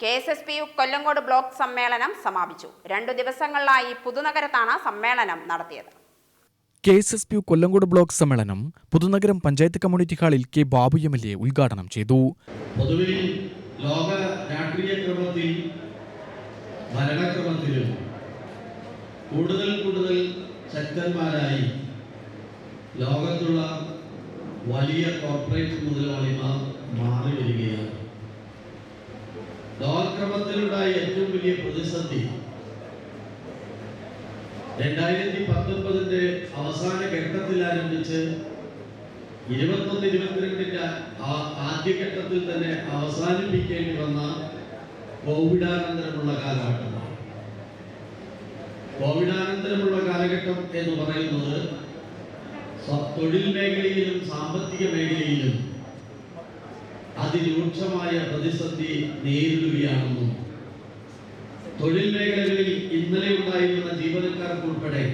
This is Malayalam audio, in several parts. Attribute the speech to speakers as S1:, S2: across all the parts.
S1: K S S P U Kollengode block സമ്മേളനം സമാപിച്ചു. രണ്ടു ദിവസങ്ങളിലായി പുതുനഗരത്താണ് സമ്മേളനം നടത്തിയത്.
S2: K S S P U Kollengode block സമ്മേളനം പുതുനഗരം പഞ്ചായത്ത് കമ്മ്യൂണിറ്റി ഹാളിൽ K Babu M L A ഉദ്ഘാടനം ചെയ്തു.
S3: പൊതുവിൽ ലോക രാഷ്ട്രീയ ക്രമത്തിൽ ഭരണക്രമത്തിലും കൂടുതൽ കൂടുതൽ ശക്തന്മാരായി ലോകത്തുള്ള വലിയ കോർപ്പറേറ്റ് മുതലാളിമാർ വലിയ പ്രതിസന്ധി. രണ്ടായിരത്തി പത്തൊൻപതിന്റെ അവസാന ഘട്ടത്തിൽ ആരംഭിച്ച് ഇരുപത്തൊന്ന് ഇരുപത്തിരണ്ടിന്റെ ആദ്യഘട്ടത്തിൽ തന്നെ അവസാനിപ്പിക്കേണ്ടി വന്ന കോവിഡാനന്തരമുള്ള കാലഘട്ടമാണ്. കോവിഡാനന്തരമുള്ള കാലഘട്ടം എന്ന് പറയുന്നത് തൊഴിൽ മേഖലയിലും സാമ്പത്തിക മേഖലയിലും അതിരൂക്ഷമായ പ്രതിസന്ധി നേരിടുകയാണെന്നും തൊഴിൽ മേഖലകളിൽ ഇന്നലെ ഉണ്ടായിരുന്ന ജീവനക്കാർക്ക് ഉൾപ്പെടെ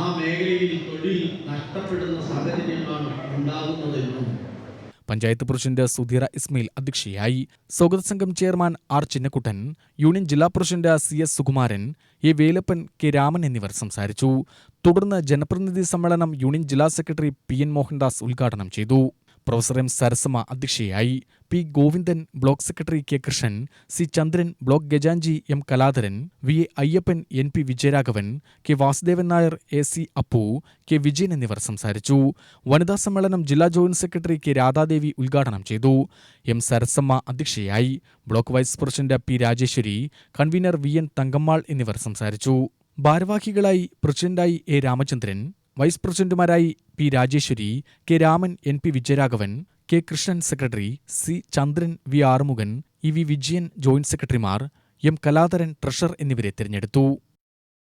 S3: ആ മേഖലയിൽ തൊഴിൽ നഷ്ടപ്പെടുന്ന സാഹചര്യമാണ് ഉണ്ടാകുന്നതെന്നും
S2: പഞ്ചായത്ത് പ്രസിഡന്റ് സുധീറ ഇസ്മയിൽ അധ്യക്ഷയായി. സ്വാഗത സംഘം ചെയർമാൻ ആർ ചിന്നക്കുട്ടൻ യൂണിയൻ ജില്ലാ president C S Sukumaran A Velappan K Raman എന്നിവർ സംസാരിച്ചു. തുടർന്ന് ജനപ്രതിനിധി സമ്മേളനം യൂണിയൻ ജില്ലാ സെക്രട്ടറി പി എൻ മോഹൻദാസ് ഉദ്ഘാടനം ചെയ്തു. പ്രൊഫസർ എം സരസമ്മ അധ്യക്ഷയായി. P Govindan block secretary K Krishnan C Chandran block ഗജാൻജി M Kaladharan V A Ayyappan N P Vijayaraghavan K Vasudevan Nair A C Appu K Vijayan എന്നിവർ സംസാരിച്ചു. വനിതാ സമ്മേളനം ജില്ലാ ജോയിന്റ് സെക്രട്ടറി കെ രാധാദേവി ഉദ്ഘാടനം ചെയ്തു. എം സരസമ്മ അധ്യക്ഷയായി. Block vice president P Rajeshwari convener V N Thankammal എന്നിവർ സംസാരിച്ചു. ഭാരവാഹികളായി പ്രസിഡന്റായി A Ramachandran vice പ്രസിഡന്റുമാരായി P Rajeshwari K Raman N P Vijayaraghavan K Krishnan secretary C Chandran V Arumukhan E V Vijayan joint സെക്രട്ടറിമാർ എം കലാധരൻ ട്രഷർ എന്നിവരെ തിരഞ്ഞെടുത്തു.